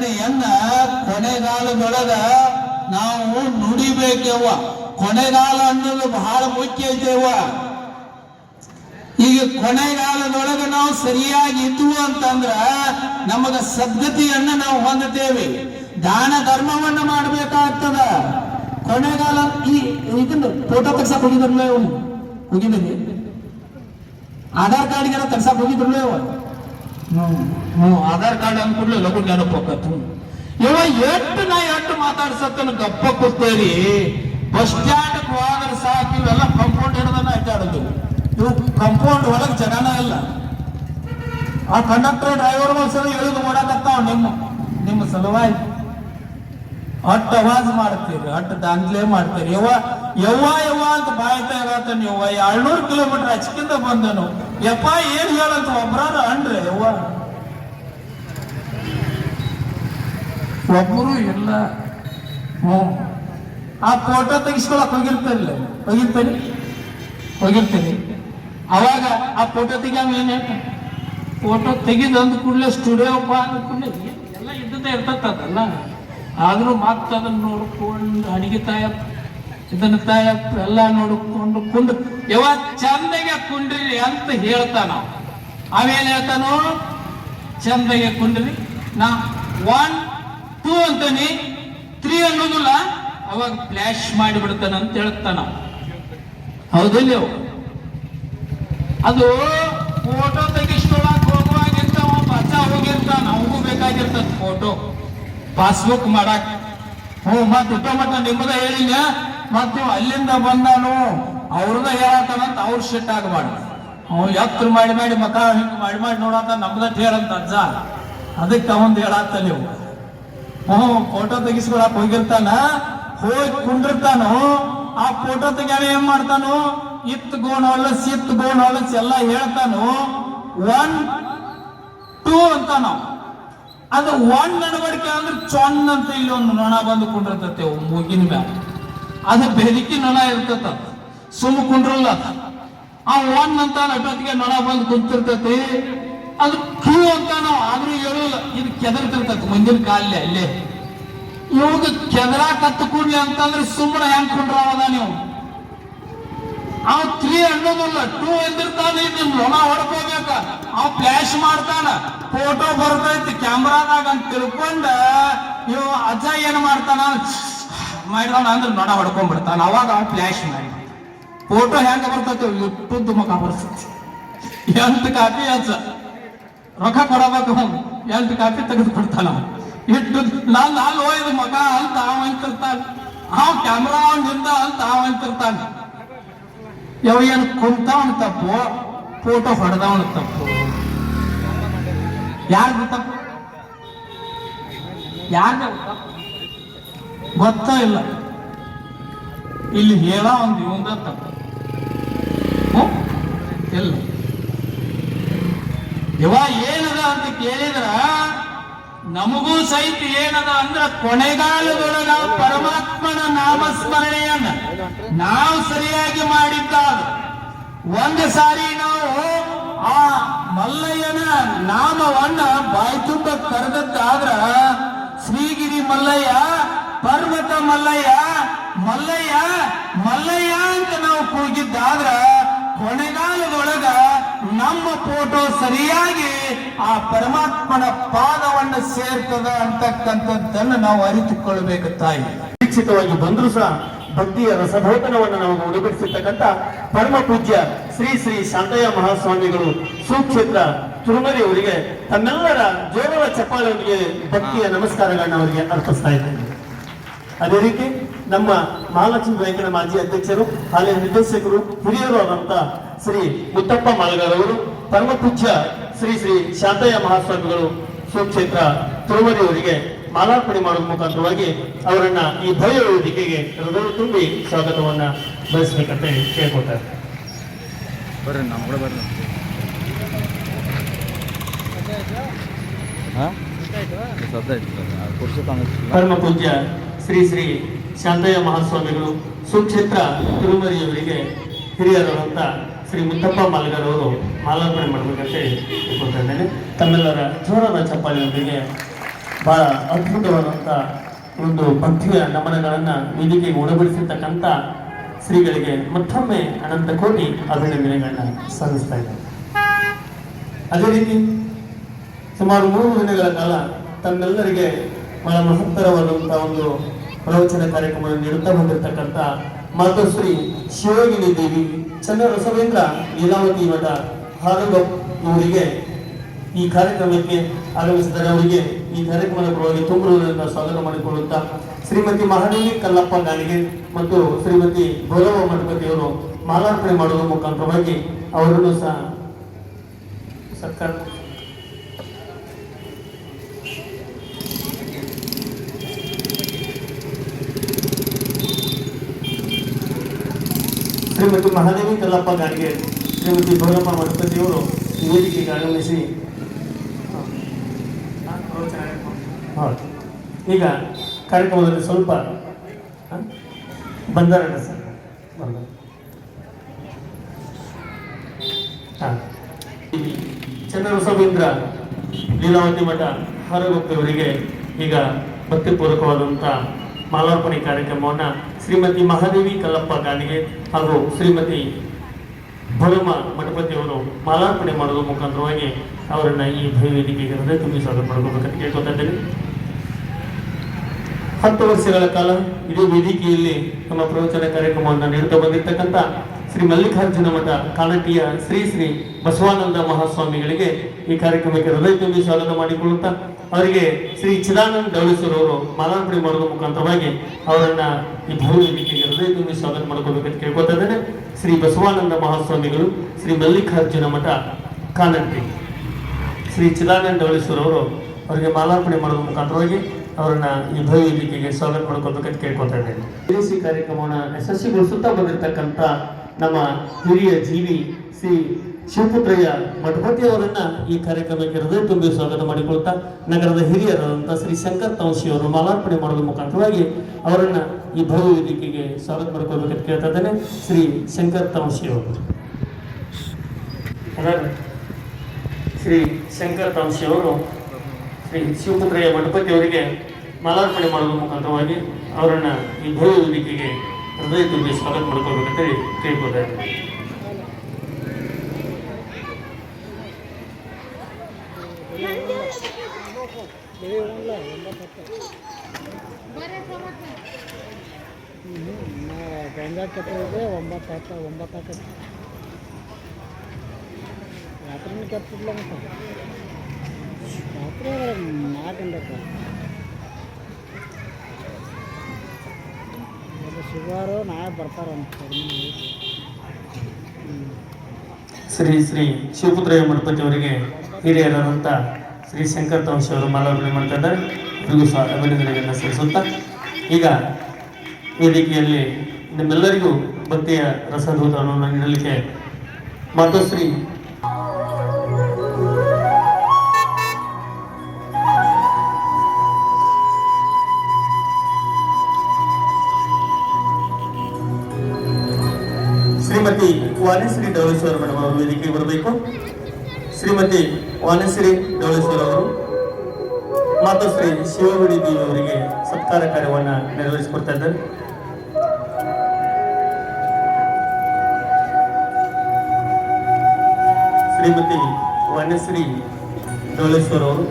ಸ್ಮರಣೆಯನ್ನ ಕೊನೆಗಾಲದೊಳಗ ನಾವು ನುಡಿಬೇಕೆವ್ವ. ಕೊನೆಗಾಲ ಅನ್ನೋದು ಬಹಳ ಮುಖ್ಯ ಐತೆವ್ವ. ಈಗ ಕೊನೆಗಾಲದೊಳಗೆ ನಾವು ಸರಿಯಾಗಿ ಇದ್ವು ಅಂತಂದ್ರ ನಮಗ ಸದ್ಗತಿಯನ್ನ ನಾವು ಹೊಂದುತ್ತೇವೆ ದಾನ ಧರ್ಮವನ್ನ ಮಾಡಬೇಕಾಗ್ತದ. ಕೊನೆಗಾಲ ಈ ಫೋಟೋ ತಗ್ಸಕ್ ಹೋಗಿದ್ರಲ್ಲ ಹೋಗಿದ್ದೀನಿ ಆಧಾರ್ ಕಾರ್ಡ್ಗೆಲ್ಲ ತೆಗ್ಸಕ್ ಹೋಗಿದ್ರಲ್ಲ ಹ್ಮ್. ಆಧಾರ್ ಕಾರ್ಡ್ ಅಂದ್ಕೂಡ್ಲೆ ಲಘು ನೆನಪಕ್ಕತ್ತು ಇವ ಎಷ್ಟು ನಾ ಎಷ್ಟು ಮಾತಾಡ್ಸತ್ತನ ಗಪ್ಪ ಕೂತೇರಿ ಬಸ್ ಸ್ಟ್ಯಾಂಡ್ ಹೋದ್ರೆ ಸಾಕು, ಇವೆಲ್ಲ ಕಂಪೌಂಡ್ ಹಿಡ್ದನ ಅಡ್ಡಾಡೋದು. ಇವು ಕಂಪೌಂಡ್ ಒಳಗೆ ಜನನ ಇಲ್ಲ. ಆ ಕಂಡಕ್ಟರ್ ಡ್ರೈವರ್ ಸಲ ಇಳಿದು ಮಾಡಕತ್ತಾವ ನಿಮ್ಮ ನಿಮ್ಮ ಸಲುವಾಗಿ. ಅಟ್ಟ ಅವಾಜ್ ಮಾಡ್ತೀರಿ ಅಟ್ಟ ದಾಂದ್ಲೆ ಮಾಡ್ತೀರಿ. ಯವ್ವ ಯವ್ವ ಯವ್ವ ಅಂತ ಬಾಯ್ತಾ ಇರತ್ತ ನೀವು. ಎರಡ್ನೂರು ಕಿಲೋಮೀಟರ್ ಹಚ್ಕಿಂದ ಬಂದನು ಯಪ್ಪ, ಏನ್ ಹೇಳಂತ ಒಬ್ಬರಾದ ಅಂದ್ರೆ ಯವ್ವ. ಒಬ್ಬರು ಇಲ್ಲ. ಆ ಫೋಟೋ ತೆಗಿಸ್ಕೊಳಕ್ ಹೋಗಿರ್ತಾರಲ್ಲ ಹೋಗಿರ್ತೇನೆ ಹೋಗಿರ್ತೀನಿ. ಅವಾಗ ಆ ಫೋಟೋ ತೆಗಿಯವ ಏನ್ ಫೋಟೋ ತೆಗಿದ ಅಂದ ಕೂಡಲೇ ಸ್ಟುಡಿಯೋ ಬಾ ಅಂದ ಕೂಡಲೇ ಎಲ್ಲ ಇದ್ದದೇ ಇರ್ತದಲ್ಲ ಆದ್ರೂ ಮತ್ತೆ ಅದನ್ನ ನೋಡ್ಕೊಂಡು ಅಡಿಗೆ ತಾಯಪ್ಪ. ಇದನ್ನ ಎಲ್ಲ ನೋಡಿಕೊಂಡು ಕುಂಡ್ ಯಾವ ಚಂದಗೆ ಕುಂಡ್ರಿ ಅಂತ ಹೇಳ್ತಾನ ಅವೇನ್ ಹೇಳ್ತಾನೋ? ಚಂದಗೆ ಕುಂಡ್ರಿ. ನಾ ಒನ್ ಟೂ ಅಂತಾನೆ. ತ್ರೀ ಅನ್ನೋದಿಲ್ಲ, ಅವಾಗ ಫ್ಲಾಶ್ ಮಾಡಿಬಿಡ್ತಾನ ಅಂತ ಹೇಳ್ತಾನ ಹೌದಿಲ್ಲ? ಅದು ಫೋಟೋ ತೆಗಿಸ್ಕೊಳಕ್ ಒಬ್ಬ ಅಜ್ಜ ಹೋಗಿರ್ತಾನ. ಅವಗೂ ಬೇಕಾಗಿರ್ತದ ಫೋಟೋ ಪಾಸ್ಬುಕ್ ಮಾಡಕ್. ಹ್ಞೂ, ಮತ್ತೆ ಇಟ್ಟ ಮಟ್ಟ ನಿಮ್ಮದ ಹೇಳಿಲ್ಲ. ಮತ್ ನೀವು ಅಲ್ಲಿಂದ ಬಂದಾನು. ಅವ್ರದ ಹೇಳತ್ತಾನಂತ ಅವ್ರ ಶಿಟ್ ಆಗಬಾರ್ದು. ಅವ್ ಎತ್ತರ ಮಾಡಿ ಮಾಡಿ ಮಕ ಹಿಂಗ್ ಮಾಡಿ ಮಾಡಿ ನೋಡತ್ತ ನಮ್ದ ಹೇಳಂತ ಅಜ್ಜ. ಅದಕ್ಕೆ ಅವಂದ್ ಹೇಳತ್ತ ನೀವು. ಹ್ಞೂ ಫೋಟೋ ತೆಗಿಸ್ಕೊಳಕ್ ಹೋಗಿರ್ತಾನ, ಹೋಗಿ ಕುಂಡಿರ್ತಾನು ಆ ಫೋಟೋ ತೆಗಿಯಾನ ಏನ್ ಮಾಡ್ತಾನು? ಇತ್ ಗೋಣ ಹೊಲಸ್ ಇತ್ ಗೋಣ ಹೊಲಸ್ ಎಲ್ಲ ಹೇಳ್ತಾನು. ಒನ್ ಟೂ ಅಂತ ನಾವು. ಅದು ಒನ್ ನಡವಳಿಕೆ ಅಂದ್ರೆ ಚೊನ್ ಅಂತ ಇಲ್ಲಿ ಒಂದು ನೊಣ ಬಂದು ಕುಂಡಿರ್ತತೆ ಮೂಗಿನ ಮ್ಯಾಲ. ಅದು ಬೆದಕಿ ನೊಣ ಇರ್ತತ. ಸುಮ್ಮ ಕುಂಡ್ರಲ್ಲ. ಆ ಒನ್ ಅಂತ ನಟೊತ್ತಿಗೆ ನೊಣ ಬಂದು ಕುಂತಿರ್ತತಿ. ಅದು ಕ್ಯೂ ಅಂತ ನಾವು ಆದ್ರೂ ಹೇಳಲ್ಲ. ಇದು ಕೆದರ್ತಿರ್ತತಿ ಮುಂದಿನ ಕಾಲಲ್ಲಿ ಅಲ್ಲೇ ಇವಾಗ ಕೆದರ ಕತ್ತು ಕೂಡ್ಲಿ ಅಂತಂದ್ರೆ ಸುಮ್ಮನೆ ಹೆಂಗ್ ಕುಂಡ್ರಾವದ ನೀವು? ಅವ್ ತ್ರೀ ಅನ್ನೋದಲ್ಲ ಟೂ ಎಂದಿರ್ತಾನೆ ಇದು ನೊಣ ಹೊಡ್ಕೋಬೇಕ. ಅವ್ ಫ್ಲಾಶ್ ಮಾಡ್ತಾನ. ಫೋಟೋ ಬರ್ತೈತಿ ಕ್ಯಾಮ್ರಾದಾಗ ಅಂತ ತಿಳ್ಕೊಂಡ, ಇವ್ ಅಜ್ಜ ಏನ್ ಮಾಡ್ತಾನ? ಮಾಡಿದವನ ಅಂದ್ರೆ ನೊಣ ಹೊಡ್ಕೊಂಡ್ಬಿಡ್ತಾನ. ಅವಾಗ ಫ್ಲ್ಯಾಶ್ ಮಾಡಿ. ಫೋಟೋ ಹೆಂಗ ಬರ್ತೈತಿ ಇಟ್ಟುದ್ದು ಮುಖ ಬರ್ತೈತಿ ಎಂಟು ಕಾಪಿ ಅನ್ಸ ರೊಕ್ಕ ಕೊಡಬೇಕು ಎಂಟು ಕಾಪಿ ತೆಗೆದು ಕೊಡ್ತಾನ. ಇಟ್ಟು, ನಾನು ಅಲ್ಲಿ ಹೋಯ್ದು ಮಗ ಅಂತ ಅವ ಅಂತಿರ್ತಾನ. ಅವ್ ಕ್ಯಾಮ್ರಾ ನಿಂದ ಅಂತ ಅವ ಅಂತಿರ್ತಾನ. ಯಾವ ಏನು ಕುಂತವನ್ ತಪ್ಪು? ಫೋಟೋ ಹೊಡೆದವನ ತಪ್ಪು. ಯಾರ್ದು ತಪ್ಪು? ಯಾರ್ದು ತಪ್ಪು? ಗೊತ್ತಾ ಇಲ್ಲ. ಇಲ್ಲಿ ಹೇಳ ಒಂದು ಇವಂದ ತಪ್ಪ? ಇಲ್ಲ. ಇವ ಏನದ ಅಂತ ಕೇಳಿದ್ರ? ನಮಗೂ ಸಹಿತ ಏನದ ಅಂದ್ರ ಕೊನೆಗಾಲದೊಳಗ ಪರಮಾತ್ಮನ ನಾಮಸ್ಮರಣೆಯನ್ನ ನಾವು ಸರಿಯಾಗಿ ಮಾಡಿದ್ದಾದ. ಒಂದು ಸಾರಿ ನಾವು ಆ ಮಲ್ಲಯ್ಯನ ನಾಮವನ್ನ ಬಾಯಿ ತುಂಬ ಕರೆದದ್ದಾದ್ರ ಶ್ರೀಗಿರಿ ಮಲ್ಲಯ್ಯ ಪರ್ವತ ಮಲ್ಲಯ್ಯ ಮಲ್ಲಯ್ಯ ಮಲ್ಲಯ್ಯ ಅಂತ ನಾವು ಕೂಗಿದ್ದಾದ್ರ ಕೊನೆಗಾಲದೊಳಗ ನಮ್ಮ ಫೋಟೋ ಸರಿಯಾಗಿ ಆ ಪರಮಾತ್ಮನ ಪಾದವನ್ನು ಸೇರ್ತದ ಅಂತಕ್ಕಂಥದ್ದನ್ನು ನಾವು ಅರಿತುಕೊಳ್ಬೇಕು ತಾಯಿ. ಶಿಕ್ಷಿತವಾಗಿ ಬಂದ್ರು ಸಹ ಭಕ್ತಿಯ ರಸಭೋತನವನ್ನು ನಮಗೆ ಉಡುಗೊಳಿಸಿರ್ತಕ್ಕಂಥ ಪರಮ ಪೂಜ್ಯ ಶ್ರೀ ಶ್ರೀ ಶಾಂತಯ್ಯ ಮಹಾಸ್ವಾಮಿಗಳು ಸುಕ್ಷೇತ್ರ ತುರುಮರಿ ಅವರಿಗೆ ತಮ್ಮೆಲ್ಲರ ಜೋರವ ಚಪ್ಪಾಳೆಯವರಿಗೆ ಭಕ್ತಿಯ ನಮಸ್ಕಾರಗಳನ್ನ ಅವರಿಗೆ ಅರ್ಪಿಸ್ತಾ ಇದ್ದೇನೆ. ಅದೇ ರೀತಿ ನಮ್ಮ ಮಹಾಲಕ್ಷ್ಮಿ ಬ್ಯಾಂಕಿನ ಮಾಜಿ ಅಧ್ಯಕ್ಷರು ಹಾಲಿನ ನಿರ್ದೇಶಕರು ಹಿರಿಯರು ಆದಂತ ಶ್ರೀ ಮುತ್ತಪ್ಪ ಮಾಳಗಾರ್ ಅವರು ಪರಮ ಪೂಜ್ಯ ಶ್ರೀ ಶ್ರೀ ಶಾಂತಯ್ಯ ಮಹಾಸ್ವಾಮಿಗಳು ಸುಕ್ಷೇತ್ರ ತುರುವರಿಯವರಿಗೆ ಮಾಲಾರ್ಪಣೆ ಮಾಡುವ ಮುಖಾಂತರವಾಗಿ ಅವರನ್ನ ಈ ಭಯ ವೇದಿಕೆಗೆ ಹೃದಯ ತುಂಬಿ ಸ್ವಾಗತವನ್ನ ಬಯಸಬೇಕಂತ ಕೇಳ್ಕೊತಾರೆ ಬರ್ರಿ ನಮ್ಮ ಕೂಡ ಬರ್ರಿ. ಪರಮ ಪೂಜ್ಯ ಶ್ರೀ ಶ್ರೀ ಶಾಂತಯ್ಯ ಮಹಾಸ್ವಾಮಿಗಳು ಸುಕ್ಷೇತ್ರ ತಿರುಮರಿಯವರಿಗೆ ಹಿರಿಯರಾದಂಥ ಶ್ರೀ ಮುತ್ತಪ್ಪ ಮಾಲ್ಗರ್ ಅವರು ಮಾಲಾರ್ಪಣೆ ಮಾಡಬೇಕಂತ ಕೇಳ್ಕೊತಾ ಇದ್ದೇನೆ. ತಮ್ಮೆಲ್ಲರ ಜೋರಾದ ಚಪ್ಪಾಳೆಯೊಂದಿಗೆ ಬಹಳ ಅದ್ಭುತವಾದಂಥ ಒಂದು ಭಕ್ತಿಯ ನಮನಗಳನ್ನು ವೇದಿಕೆಗೆ ಉಣಬಡಿಸಿರ್ತಕ್ಕಂಥ ಶ್ರೀಗಳಿಗೆ ಮತ್ತೊಮ್ಮೆ ಅನಂತ ಕೋಟಿ ಅಭಿನಂದನೆಗಳನ್ನ ಸಲ್ಲಿಸ್ತಾ ಇದ್ದಾರೆ ಅದೇ ರೀತಿ ಸುಮಾರು ಮೂರು ದಿನಗಳ ಕಾಲ ತಮ್ಮೆಲ್ಲರಿಗೆ ಬಹಳ ಮಹತ್ತರವಾದಂಥ ಒಂದು ಪ್ರವಚನ ಕಾರ್ಯಕ್ರಮವನ್ನು ನೀಡುತ್ತಾ ಬಂದಿರತಕ್ಕಂಥ ಮಾತೋಶ್ರೀ ಶಿವಗಿರಿ ದೇವಿ ಚಂದ್ರ ರಸವೇಂದ್ರ ಲೀಲಾವತಿ ಮಠ ಹಾರುಗಪ್ ಇವರಿಗೆ ಈ ಕಾರ್ಯಕ್ರಮಕ್ಕೆ ಆಗಮಿಸಿದರೆ ಅವರಿಗೆ ಈ ಕಾರ್ಯಕ್ರಮದ ಪರವಾಗಿ ತುಂಬಿರುವುದರಿಂದ ಸ್ವಾಗತ ಮಾಡಿಕೊಳ್ಳುತ್ತಾ ಶ್ರೀಮತಿ ಮಹಾದೇವಿ ಕಲ್ಲಪ್ಪ ಗಾಣಿಗೆ ಮತ್ತು ಶ್ರೀಮತಿ ಗೌರವ ಮಠಪತಿಯವರು ಮಾಲಾರ್ಪಣೆ ಮಾಡುವ ಮುಖಾಂತರವಾಗಿ ಅವರನ್ನು ಸಹ ಸರ್ಕಾರ ಶ್ರೀಮತಿ ಮಹಾದೇವಿ ಕಲ್ಲಪ್ಪ ಗಾಡಿಗೆ ಶ್ರೀಮತಿ ಭೈರಪ್ಪ ಮಠಪತಿಯವರು ವೇದಿಕೆಗೆ ಆಗಮಿಸಿ. ಈಗ ಕಾರ್ಯಕ್ರಮದಲ್ಲಿ ಸ್ವಲ್ಪ ಬಂದಾರಣ ಸರ್. ಚಂದ್ರಬಸವೇಂದ್ರ ಲೀಲಾವತಿ ಮಠ ಹಾರಗೊಪ್ಪವರಿಗೆ ಈಗ ಭಕ್ತಿಪೂರ್ವಕವಾದಂಥ ಮಾಲಾರ್ಪಣೆ ಕಾರ್ಯಕ್ರಮವನ್ನು ಶ್ರೀಮತಿ ಮಹಾದೇವಿ ಕಲ್ಲಪ್ಪ ಗಾಂಧಿಗೆ ಹಾಗೂ ಶ್ರೀಮತಿ ಭರಮ ಮಠಪತಿಯವರು ಮಾಲಾರ್ಪಣೆ ಮಾಡುವ ಮುಖಾಂತರವಾಗಿ ಅವರನ್ನ ಈ ಭವ್ಯ ವೇದಿಕೆಗೆ ಹೃದಯ ತುಂಬಿ ಸ್ವಾಗತ ಮಾಡ್ಕೋಬೇಕಂತ ಕೇಳ್ಕೊತಾ ಇದ್ದೇನೆ. ಹತ್ತು ವರ್ಷಗಳ ಕಾಲ ಇದೇ ವೇದಿಕೆಯಲ್ಲಿ ನಮ್ಮ ಪ್ರವಚನ ಕಾರ್ಯಕ್ರಮವನ್ನು ನೀಡುತ್ತಾ ಬಂದಿರತಕ್ಕಂಥ ಶ್ರೀ ಮಲ್ಲಿಕಾರ್ಜುನ ಮಠ ಕಾಣಟಿಯ ಶ್ರೀ ಶ್ರೀ ಬಸವಾನಂದ ಮಹಾಸ್ವಾಮಿಗಳಿಗೆ ಈ ಕಾರ್ಯಕ್ರಮಕ್ಕೆ ಹೃದಯ ತುಂಬಿ ಸ್ವಾಗತ ಮಾಡಿಕೊಳ್ಳುತ್ತಾ ಅವರಿಗೆ ಶ್ರೀ ಚಿದಾನಂದ ಅವರು ಮಾಲಾರ್ಪಣೆ ಮಾಡುವ ಮುಖಾಂತರವಾಗಿ ಅವರನ್ನ ಈ ಭವ್ಯ ವೇದಿಕೆಗೆ ಹೃದಯ ತುಂಬಿ ಸ್ವಾಗತ ಮಾಡ್ಕೋಬೇಕಂತ ಕೇಳ್ಕೊತಾ ಇದ್ದೇನೆ ಶ್ರೀ ಬಸವಾನಂದ ಮಹಾಸ್ವಾಮಿಗಳು, ಶ್ರೀ ಮಲ್ಲಿಕಾರ್ಜುನ ಮಠ ಕಾನಂತಿ ಶ್ರೀ ಚಿದಾನಂದ ಅವರು ಅವರಿಗೆ ಮಾಲಾರ್ಪಣೆ ಮಾಡುವ ಮುಖಾಂತರವಾಗಿ ಅವರನ್ನ ಈ ಭವ್ಯ ವೇದಿಕೆಗೆ ಸ್ವಾಗತ ಮಾಡ್ಕೋಬೇಕಂತ ಕೇಳ್ಕೊತಾ ಇದ್ದೇನೆ ವಿದೇಶಿ ಕಾರ್ಯಕ್ರಮವನ್ನು ಯಶಸ್ವಿಗೊಳಿಸುತ್ತಾ ಬಂದಿರತಕ್ಕಂಥ ನಮ್ಮ ಹಿರಿಯ ಜೀವಿ ಶ್ರೀ ಶಿವಪುತ್ರಯ್ಯ ಮಠಪತಿ ಅವರನ್ನ ಈ ಕಾರ್ಯಕ್ರಮಕ್ಕೆ ಹೃದಯ ತುಂಬಿ ಸ್ವಾಗತ ಮಾಡಿಕೊಳ್ತಾ ನಗರದ ಹಿರಿಯರಾದಂಥ ಶ್ರೀ ಶಂಕರ್ ತೌಶಿ ಅವರು ಮಾಲಾರ್ಪಣೆ ಮಾಡೋದ್ರ ಮುಖಾಂತರವಾಗಿ ಅವರನ್ನ ಈ ಭವ್ಯ ವೇದಿಕೆಗೆ ಸ್ವಾಗತ ಮಾಡ್ಕೊಳ್ಬೇಕಂತ ಕೇಳ್ತಾ ಇದ್ದೇನೆ. ಶ್ರೀ ಶಂಕರ್ ತೌಶಿ ಅವರು ಅದಾರ ಶ್ರೀ ಶಂಕರ್ ಅವರು ಶ್ರೀ ಶಿವಪುತ್ರಯ್ಯ ಮಠಪತಿ ಅವರಿಗೆ ಮಾಲಾರ್ಪಣೆ ಮಾಡುವ ಮುಖಾಂತರವಾಗಿ ಅವರನ್ನ ಈ ಭವ್ಯ ವೇದಿಕೆಗೆ ಹೃದಯ ತುಂಬಿ ಸ್ವಾಗತ ಮಾಡ್ಕೋಬೇಕಂತ ಕೇಳ್ಕೊಳ್ತಾ ಇದ್ದೀನಿ. ಗಂಗಾ ಕೆತ್ತಿದೆ ಒಂಬತ್ತು ಹತ್ತ ಒಂಬತ್ತು ಹಾಕತ್ತೆ ರಾತ್ರಿ ಕೆತ್ತಿಲ್ಲ ಅಂತ ರಾತ್ರಿ ನಾಲ್ಕು ಶುಗರು ನಾಳೆ ಬರ್ತಾರಂತ. ಶ್ರೀ ಶ್ರೀ ಶಿವಪುತ್ರಯ್ಯ ಮಠಪತಿ ಅವರಿಗೆ ಹಿರಿಯರಾದಂಥ ಶ್ರೀ ಶಂಕರ್ ತವಂಶಿ ಅವರು ಮಾಲಾರ್ಪಣೆ ಮಾಡ್ತಾ ಇದ್ದಾರೆ. ಇವರಿಗೂ ಸಹ ಸಲ್ಲಿಸುತ್ತಾ. ಈಗ ವೇದಿಕೆಯಲ್ಲಿ ನಿಮ್ಮೆಲ್ಲರಿಗೂ ಭಕ್ತಿಯ ರಸದೂತವನ್ನು ನೀಡಲಿಕ್ಕೆ ಮಾತೋಶ್ರೀ ಶ್ರೀಮತಿ ವಾಣಿಶ್ರೀ ಡವಳೇಶ್ವರ ಮೇಡಮ್ ಅವರು ವೇದಿಕೆಗೆ ಬರಬೇಕು. ಶ್ರೀಮತಿ ವಾಣಿಶ್ರೀ ಡವಳೇಶ್ವರ ಅವರು ಮಾತೋಶ್ರೀ ಶಿವಗುಡಿ ದೇವರಿಗೆ ಸತ್ಕಾರ ಕಾರ್ಯವನ್ನು ನೆರವೇರಿಸಿಕೊಡ್ತಾ ಇದ್ದಾರೆ. ಶ್ರೀಮತಿ ವನಶ್ರೀ ಡವಳೇಶ್ವರ ಅವರು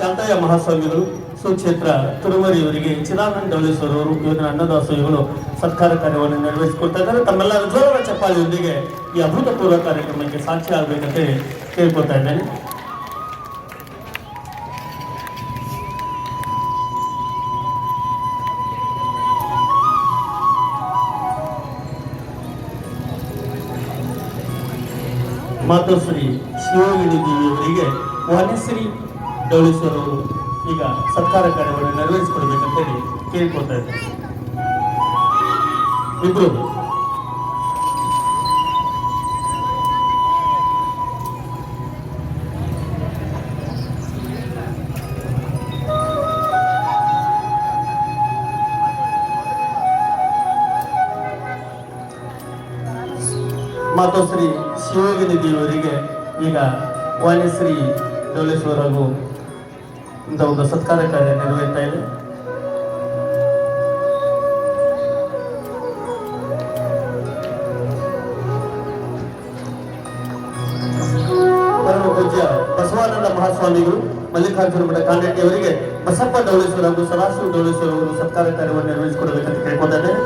ಶಾಂತಯ್ಯ ಮಹಾಸ್ವಾಮಿಗಳು, ಸುಕ್ಷೇತ್ರ ತುರುಮರಿಯವರಿಗೆ ಚಿದಾನಂದ ಅವರು ಇವರ ಅನ್ನದಾಸೋಹಿಗಳು ಸತ್ಕಾರ ಕಾರ್ಯವನ್ನು ನಿರ್ವಹಿಸಿಕೊಡ್ತಾ ಇದ್ದಾರೆ. ತಮ್ಮೆಲ್ಲ ಜೋರ ಚಪ್ಪಾಳಿಯೊಂದಿಗೆ ಈ ಅಭೂತಪೂರ್ವ ಕಾರ್ಯಕ್ರಮಕ್ಕೆ ಸಾಕ್ಷಿ ಆಗಬೇಕಂತ ಕೇಳ್ಕೊತಾ ಇದ್ದೇನೆ. ಮಾತೃಶ್ರೀ ಶಿವಗಿರಿ ದೇವಿಯವರಿಗೆ ಡವಳೇಶ್ವರ ಅವರು ಈಗ ಸರ್ಕಾರ ಕಾರ್ಯವನ್ನು ನೆರವೇರಿಸಿಕೊಡ್ಬೇಕಂತೇಳಿ ಕೇಳ್ಕೊಳ್ತಾ ಇದ್ದಾರೆ. ಇಬ್ರು. ಮಾತೋಶ್ರೀ ಶಿವಯೋಗಿನಿ ದೇವರಿಗೆ ಈಗ ವಾಣಿಶ್ರೀ ಡೋಲೇಶ್ವರ ಹಾಗೂ ಇಂಥ ಒಂದು ಸತ್ಕಾರ ಕಾರ್ಯ ನೆರವೇರ್ತಾ ಇದೆ. ಬಸವಾನಂದ ಮಹಾಸ್ವಾಮಿಗಳು, ಮಲ್ಲಿಕಾರ್ಜುನ ಮಠ ಕಾಂಡಟ್ಟಿ ಅವರಿಗೆ ಬಸಪ್ಪ ಡೌಳೇಶ್ವರ ಹಾಗೂ ಸದಾಶಿವ ಡೌಳೇಶ್ವರ ಅವರು ಸತ್ಕಾರ ಕಾರ್ಯವನ್ನು ನೆರವೇರಿಸಿಕೊಡಬೇಕಂತ ಕೇಳ್ಕೊತಾ ಇದ್ದೇನೆ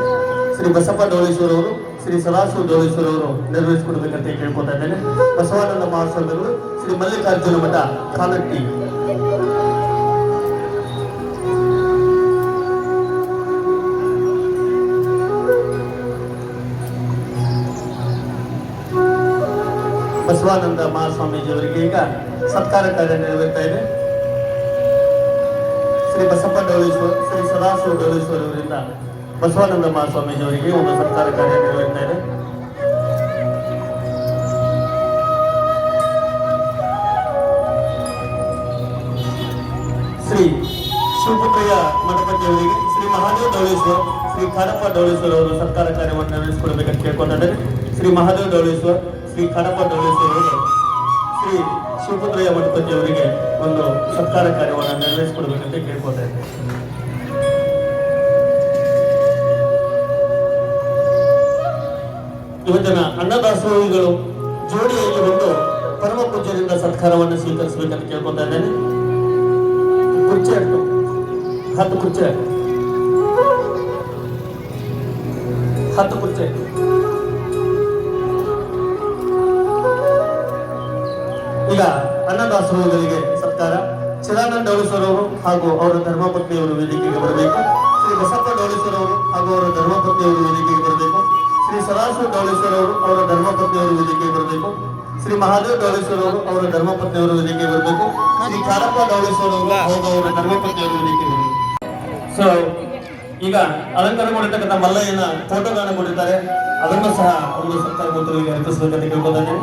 ಶ್ರೀ ಬಸಪ್ಪ ಡೌಳೇಶ್ವರ ಅವರು, ಶ್ರೀ ಸದಾಶಿವ ಡೌಳೇಶ್ವರ ಅವರು ನೆರವೇರಿಸಿಕೊಡಬೇಕಂತ ಕೇಳ್ಕೊತಾ ಇದ್ದೇನೆ ಬಸವಾನಂದ ಮಹಾಸ್ವಾಮಿಗಳು, ಶ್ರೀ ಮಲ್ಲಿಕಾರ್ಜುನ ಮಠ ಕಾನಟ್ಟಿ ಬಸವಾನಂದ ಮಹಾಸ್ವಾಮೀಜಿ ಅವರಿಗೆ ಈಗ ಸತ್ಕಾರ ಕಾರ್ಯ ನೆರವೇರ್ತಾ ಇದೆ. ಶ್ರೀ ಬಸಪ್ಪ ಡೌಳೇಶ್ವರ ಶ್ರೀ ಸದಾಶಿವ ಡೌಳೇಶ್ವರ ಅವರಿಂದ ಬಸವಾನಂದ ಮಹಾಸ್ವಾಮೀಜಿ ಅವರಿಗೆ ಒಂದು ಸತ್ಕಾರ ಕಾರ್ಯ ನೆರವೇರ್ತಾ ಇದೆ. ಶ್ರೀ ಶಿವಪುತ್ರಯ್ಯ ಮಠಪತಿಯವರಿಗೆ ಶ್ರೀ ಮಹಾದೇವ ಡೌಳೇಶ್ವರ ಶ್ರೀ ಖಾಡಪ್ಪ ಡೌಳೇಶ್ವರ ಅವರು ಸತ್ಕಾರ ಕಾರ್ಯವನ್ನು ನೆರವೇರಿಸಿಕೊಳ್ಬೇಕಂತ ಕೇಳ್ಕೊಂಡಿದ್ದಾರೆ. ಶ್ರೀ ಮಹಾದೇವ ಡೌಳೇಶ್ವರ ಶ್ರೀ ಕಡಪ ದೇವಸ್ಥಾನ ಶ್ರೀ ಶಿವಪುತ್ರಯ್ಯ ಮಠಪತಿ ಅವರಿಗೆ ಒಂದು ಸತ್ಕಾರ ಕಾರ್ಯವನ್ನು ನೆರವೇರಿಸಿಕೊಡ್ಬೇಕಂತ ಕೇಳ್ಕೊತಾ ಇದ್ದೆ. ಇವತ್ತಿನ ಅನ್ನದಾಸೋಹಿಗಳು ಜೋಡಿಯಲ್ಲಿ ಬಂದು ಪರಮ ಪೂಜ್ಯರಿಂದ ಸತ್ಕಾರವನ್ನು ಸ್ವೀಕರಿಸಬೇಕಂತ ಕೇಳ್ಕೊತಾ ಇದ್ದೇನೆ. ಕುರ್ಚಿ ಆಡ್ತು ಹತ್ತು ಕುರ್ಚಿ ಹತ್ತು ಕುರ್ಚಿ ಈಗ ಅನ್ನದಾಸೋಹಗಳಿಗೆ ಸತ್ಕಾರ. ಚಿದಾನಂದ ಅವರು ಹಾಗೂ ಅವರ ಧರ್ಮಪತ್ನಿಯವರು ವೇದಿಕೆಗೆ ಬರಬೇಕು. ಶ್ರೀ ಬಸಪ್ಪ ಅವರು ಹಾಗೂ ಅವರ ಧರ್ಮಪತ್ನಿಯವರು ವೇದಿಕೆಗೆ ಬರಬೇಕು. ಶ್ರೀ ಸದಾಶಿವ ಅವರು ಅವರ ಧರ್ಮಪತ್ನಿಯವರು ವೇದಿಕೆಗೆ ಬರಬೇಕು. ಶ್ರೀ ಮಹಾದೇವ್ ಅವರು ಅವರ ಧರ್ಮಪತ್ನಿಯವರು ವೇದಿಕೆಗೆ ಬರಬೇಕು. ಶ್ರೀ ಕಾರಪ್ಪ ಅವರು ಹಾಗೂ ಅವರ ಧರ್ಮಪತ್ನಿಯವರು ವೇದಿಕೆಗೆ ಬರಬೇಕು. ಸೊ ಈಗ ಅಲಂಕಾರಗೊಂಡಿರ್ತಕ್ಕಂಥ ಮಲ್ಲಯ್ಯನ ಫೋಟೋಗಳನ್ನು ಕೊಟ್ಟಿದ್ದಾರೆ. ಅದನ್ನು ಸಹ ಒಂದು ಸರ್ಕಾರ ಮಂತ್ರಿಗೆ ಅರ್ಪಿಸಬೇಕಂತ ಕೇಳ್ಕೊತಾನೆ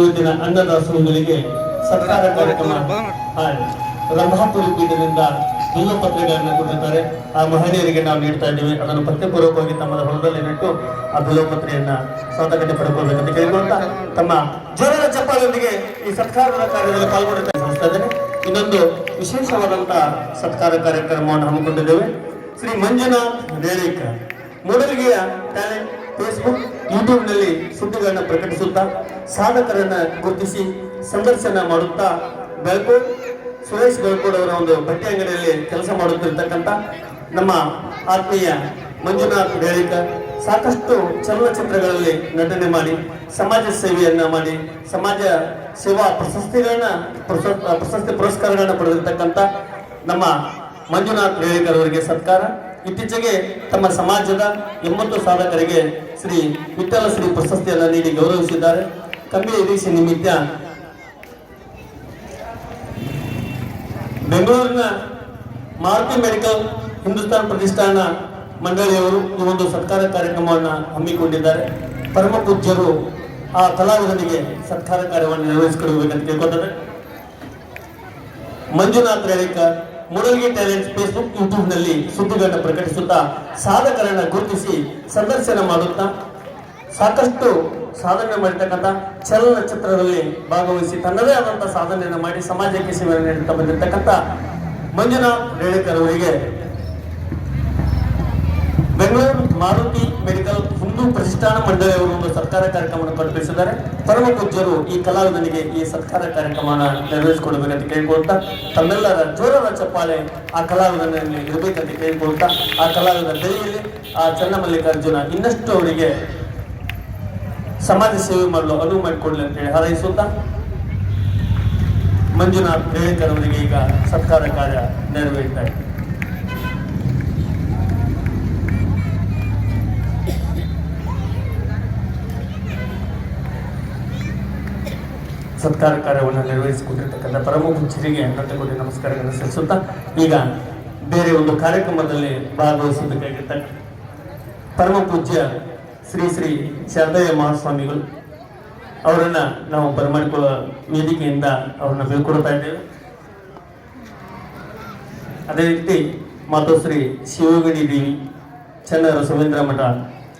ಇವತ್ತಿನ ಅನ್ನದಾಸೋಹಗಳಿಗೆ ಸರ್ಕಾರ ಕಾರ್ಯಕ್ರಮ. ರಂಭಾಪುರಿ ಪೀಠದಿಂದ ಬಿಲ್ಲು ಪತ್ರಿಕೆಗಳನ್ನು ಕೊಟ್ಟಿದ್ದಾರೆ. ಆ ಮಹಿಳೆಯರಿಗೆ ನಾವು ನೀಡ್ತಾ ಇದ್ದೀವಿ. ಅದನ್ನು ಪತ್ಯಪೂರ್ವಕವಾಗಿ ತಮ್ಮ ಹೊಲದಲ್ಲಿ ನೆಟ್ಟು ಆ ಬಿಲ್ಲು ಪತ್ರೆಯನ್ನ ಸ್ವಾತಂತ್ರ್ಯ ಪಡ್ಕೊಳ್ಬೇಕಂತ ಕೇಳಿಕೊಳ್ತಾ ತಮ್ಮ ಜನರ ಚಪ್ಪಾಳೊಂದಿಗೆ ಈ ಸತ್ಕಾರದ ಕಾರ್ಯದಲ್ಲಿ ಪಾಲ್ಗೊಳ್ಳುತ್ತಾ ಇದ್ದೇನೆ ಇನ್ನೊಂದು ವಿಶೇಷವಾದಂತಹ ಸತ್ಕಾರ ಕಾರ್ಯಕ್ರಮವನ್ನು ಹಮ್ಮಿಕೊಂಡಿದ್ದೇವೆ. ಶ್ರೀ ಮಂಜುನಾಥ್ ದೇಳಿಕ ಮೊದಲಿಗೆಯ ಟ್ಯಾಲೆಂಟ್ ಫೇಸ್ಬುಕ್ ಯೂಟ್ಯೂಬ್ನಲ್ಲಿ ಸುದ್ದಿಗಳನ್ನು ಪ್ರಕಟಿಸುತ್ತಾ ಸಾಧಕರನ್ನ ಗುರುತಿಸಿ ಸಂದರ್ಶನ ಮಾಡುತ್ತಾ ಬೆಳ್ಕೋಡ್ ಸುರೇಶ್ ಬೆಳ್ಕೋಡ್ ಅವರ ಒಂದು ಬಟ್ಟೆ ಅಂಗಡಿಯಲ್ಲಿ ಕೆಲಸ ಮಾಡುತ್ತಿರ್ತಕ್ಕಂಥ ನಮ್ಮ ಆತ್ಮೀಯ ಮಂಜುನಾಥ್ ಬೇಳಿಕ ಸಾಕಷ್ಟು ಚಲನಚಿತ್ರಗಳಲ್ಲಿ ನಟನೆ ಮಾಡಿ, ಸಮಾಜ ಸೇವೆಯನ್ನ ಮಾಡಿ, ಸಮಾಜ ಸೇವಾ ಪ್ರಶಸ್ತಿಗಳನ್ನ ಪ್ರಶ- ಪ್ರಶಸ್ತಿ ಪುರಸ್ಕಾರಗಳನ್ನ ಪಡೆದಿರ್ತಕ್ಕಂಥ ನಮ್ಮ ಮಂಜುನಾಥ್ ಬೇಳಿಕರವರಿಗೆ ಸತ್ಕಾರ. ಇತ್ತೀಚೆಗೆ ತಮ್ಮ ಸಮಾಜದ ಎಂಬತ್ತು ಸಾಧಕರಿಗೆ ಶ್ರೀ ವಿಠಲ ಶ್ರೀ ಪ್ರಶಸ್ತಿಯನ್ನು ನೀಡಿ ಗೌರವಿಸಿದ್ದಾರೆ. ಕಮ್ಮಿ ದೀಕ್ಷೆ ನಿಮಿತ್ತ ಬೆಂಗಳೂರಿನ ಮಾರುತಿ ಮೆಡಿಕಲ್ ಹಿಂದೂಸ್ತಾನ್ ಪ್ರತಿಷ್ಠಾನ ಮಂಡಳಿಯವರು ಈ ಒಂದು ಸತ್ಕಾರ ಕಾರ್ಯಕ್ರಮವನ್ನು ಹಮ್ಮಿಕೊಂಡಿದ್ದಾರೆ. ಪರಮ ಪೂಜ್ಯರು ಆ ಕಲಾವಿದನಿಗೆ ಸತ್ಕಾರ ಕಾರ್ಯವನ್ನು ನಿರ್ವಹಿಸಿಕೊಡಬೇಕಂತ ಕೇಳ್ಕೊತಾರೆ ಮಂಜುನಾಥ್ ರೇಳಿಕ ಮುಡಲ್ಗಿ ಟ್ಯಾಲೆಂಟ್ ಫೇಸ್ಬುಕ್ ಯೂಟ್ಯೂಬ್ನಲ್ಲಿ ಸುದ್ದಿಗಳನ್ನು ಪ್ರಕಟಿಸುತ್ತಾ ಸಾಧಕರನ್ನು ಗುರುತಿಸಿ ಸಂದರ್ಶನ ಮಾಡುತ್ತಾ ಸಾಕಷ್ಟು ಸಾಧನೆ ಮಾಡಿರ್ತಕ್ಕಂಥ ಚಲನಚಿತ್ರದಲ್ಲಿ ಭಾಗವಹಿಸಿ ತನ್ನದೇ ಆದಂತಹ ಸಾಧನೆಯನ್ನು ಮಾಡಿ ಸಮಾಜಕ್ಕೆ ಸೇವೆ ನೀಡುತ್ತಾ ಬಂದಿರತಕ್ಕಂಥ ಮಂಜುನಾಥ್ ರೇಳಿಕರ್ ಅವರಿಗೆ ಬೆಂಗಳೂರು ಮಾರುತಿ ಮೆಡಿಕಲ್ ಹಿಂದೂ ಪ್ರತಿಷ್ಠಾನ ಮಂಡಳಿಯವರು ಒಂದು ಸತ್ಕಾರ ಕಾರ್ಯಕ್ರಮವನ್ನು ಕಲ್ಪಿಸಿದ್ದಾರೆ. ಪರಮ ಪೂಜ್ಯರು ಈ ಕಲಾವಿದನಿಗೆ ಈ ಸತ್ಕಾರ ಕಾರ್ಯಕ್ರಮವನ್ನು ನೆರವೇರಿಸಿಕೊಡಬೇಕಂತ ಕೇಳ್ಕೊಳ್ತಾ, ತಮ್ಮೆಲ್ಲರ ಜೋರರ ಚಪ್ಪಾಳೆ ಆ ಕಲಾವಿದನಲ್ಲಿ ಇರಬೇಕಂತ ಕೇಳ್ಕೊಳ್ತಾ, ಆ ಕಲಾವಿದ ಬೆಲೆಯಲ್ಲಿ ಆ ಚನ್ನಮಲ್ಲಿಕಾರ್ಜುನ ಇನ್ನಷ್ಟು ಅವರಿಗೆ ಸಮಾಜ ಸೇವೆ ಮಾಡಲು ಅನುವು ಮಾಡಿಕೊಡ್ಲಿ ಅಂತ ಹೇಳಿ ಹಾರೈಸುತ್ತಾ? ಮಂಜುನಾಥ್ ರೇಳಿಕರ್ ಅವರಿಗೆ ಈಗ ಸತ್ಕಾರ ಕಾರ್ಯ ನೆರವೇರ್ತಾ ಇದೆ. ಸತ್ಕಾರ ಕಾರ್ಯವನ್ನು ನೆರವೇರಿಸಿಕೊಂಡಿರ್ತಕ್ಕಂಥ ಪರಮ ಪೂಜ್ಯರಿಗೆ ಅನಂತಕೋಟಿ ನಮಸ್ಕಾರಗಳನ್ನು ಸಲ್ಲಿಸುತ್ತಾ, ಈಗ ಬೇರೆ ಒಂದು ಕಾರ್ಯಕ್ರಮದಲ್ಲಿ ಭಾಗವಹಿಸಬೇಕಾಗಿರ್ತಕ್ಕ ಪರಮ ಪೂಜ್ಯ ಶ್ರೀ ಶ್ರೀ ಶಾರದಯ್ಯ ಮಹಾಸ್ವಾಮಿಗಳು, ಅವರನ್ನ ನಾವು ಬರಮಾಡಿಕೊಳ್ಳುವ ವೇದಿಕೆಯಿಂದ ಅವ್ರನ್ನ ಬೀಳ್ಕೊಡ್ತಾ ಇದ್ದೇವೆ. ಅದೇ ರೀತಿ ಮಾತೋಶ್ರೀ ಶಿವಗಣಿ ದೇವಿ ಚನ್ನರ ಸುವೇಂದ್ರ ಮಠ,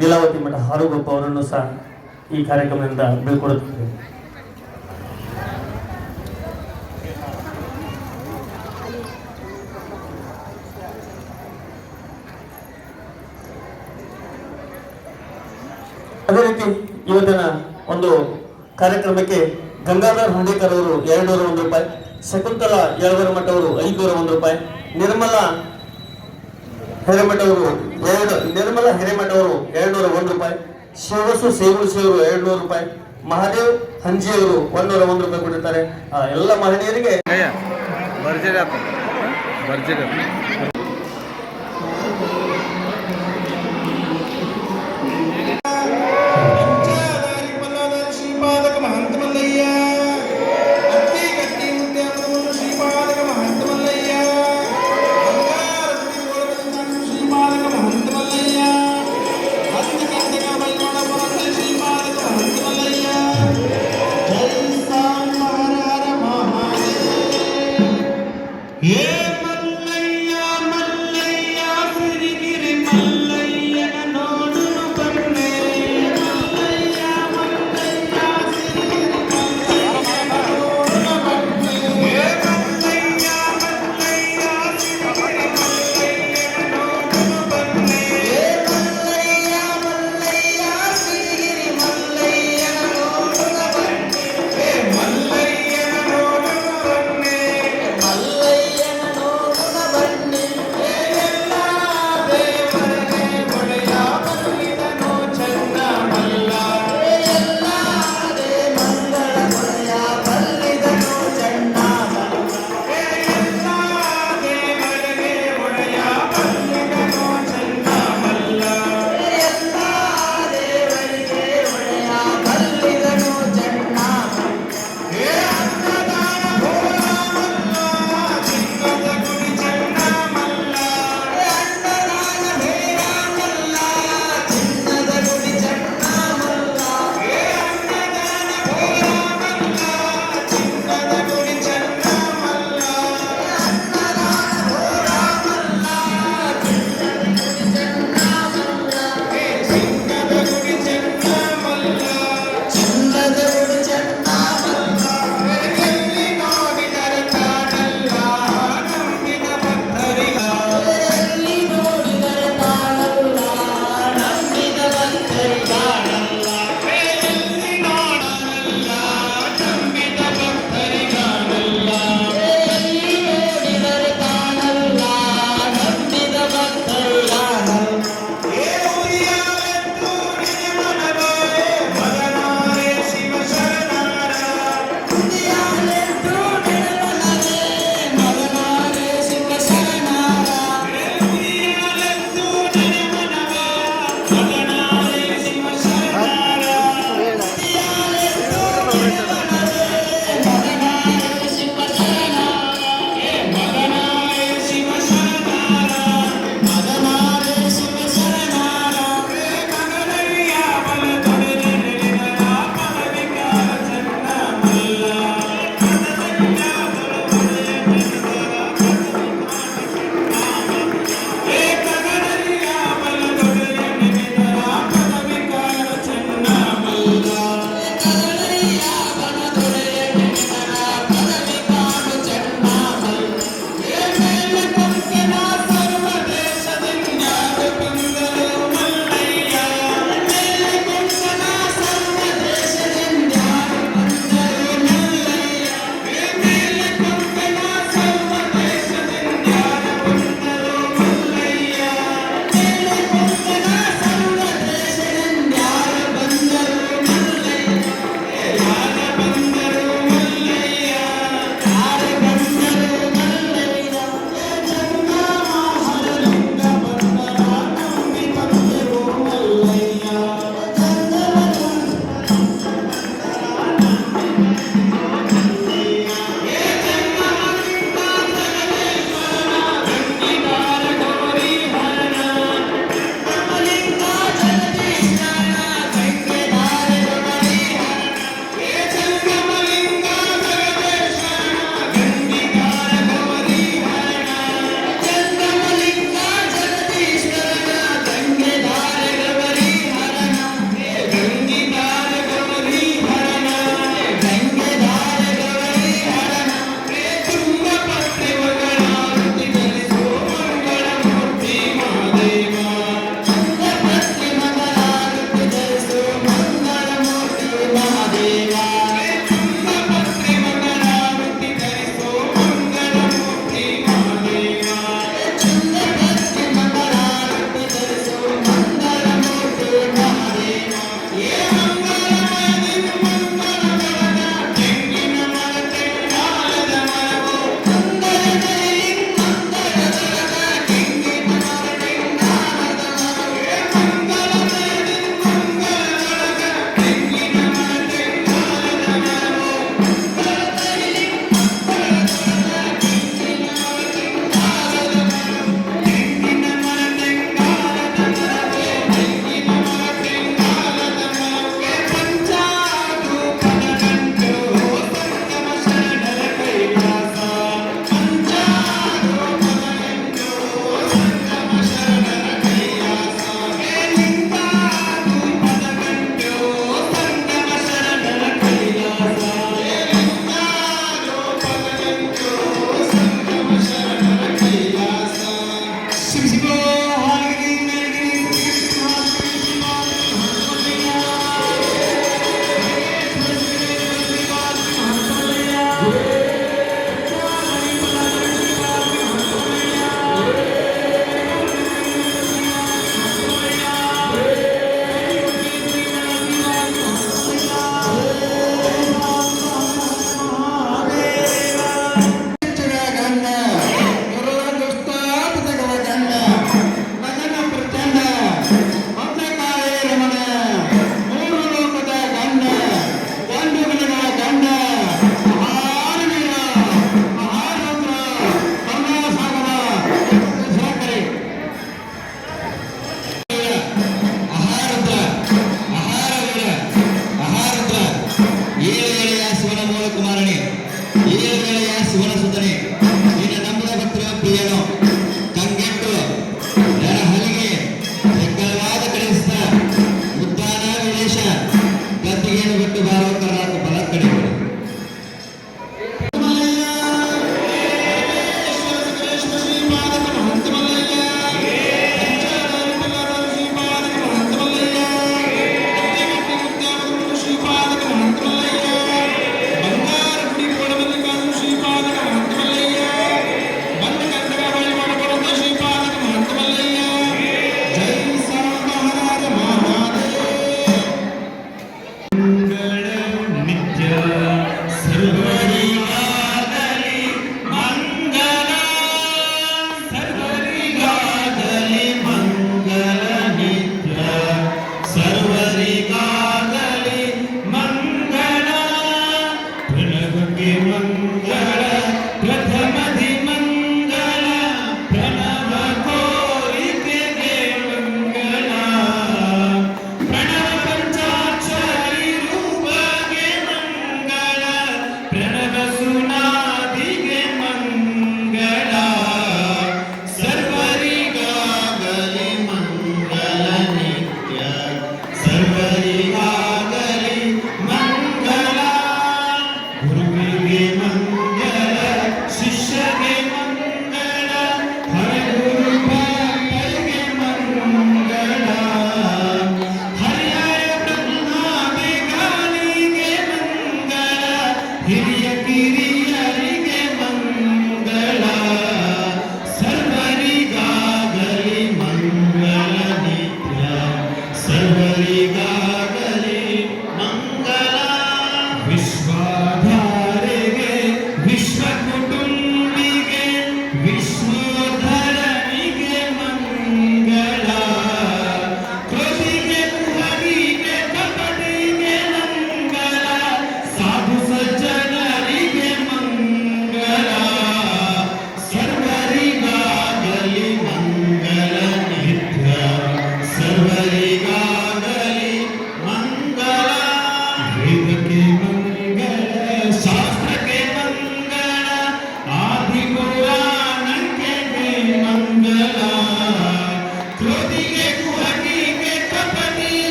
ಲೀಲಾವತಿ ಮಠ, ಹಾರುಗೊಪ್ಪ ಅವರನ್ನು ಸಹ ಈ ಕಾರ್ಯಕ್ರಮದಿಂದ ಬೀಳ್ಕೊಡುತ್ತೇವೆ ಅದೇ ರೀತಿ ಇವತ್ತಿನ ಒಂದು ಕಾರ್ಯಕ್ರಮಕ್ಕೆ ಗಂಗಾಧರ್ ಹುಂಡೇಕರ್ ಅವರು ಎರಡ್ನೂರ ಒಂದು ರೂಪಾಯಿ, ಶಕುಂತಲಾ ಯಳವರ ಮಠ ಅವರು ಐದುನೂರ ಒಂದು ರೂಪಾಯಿ, ನಿರ್ಮಲಾ ಹಿರೇಮಠ ಅವರು ಎರಡು, ನಿರ್ಮಲಾ ಹಿರೇಮಠ ಅವರು ಎರಡ್ನೂರ ಒಂದು ರೂಪಾಯಿ, ಶಿವಸು ಸೇಗುಣಿಸಿ ಅವರು ಎರಡ್ನೂರು ರೂಪಾಯಿ, ಮಹಾದೇವ್ ಹಂಜಿ ಅವರು ಒಂದೂರ ಒಂದು ರೂಪಾಯಿ ಕೊಟ್ಟಿರ್ತಾರೆ. ಎಲ್ಲ ಮಹನೀಯರಿಗೆ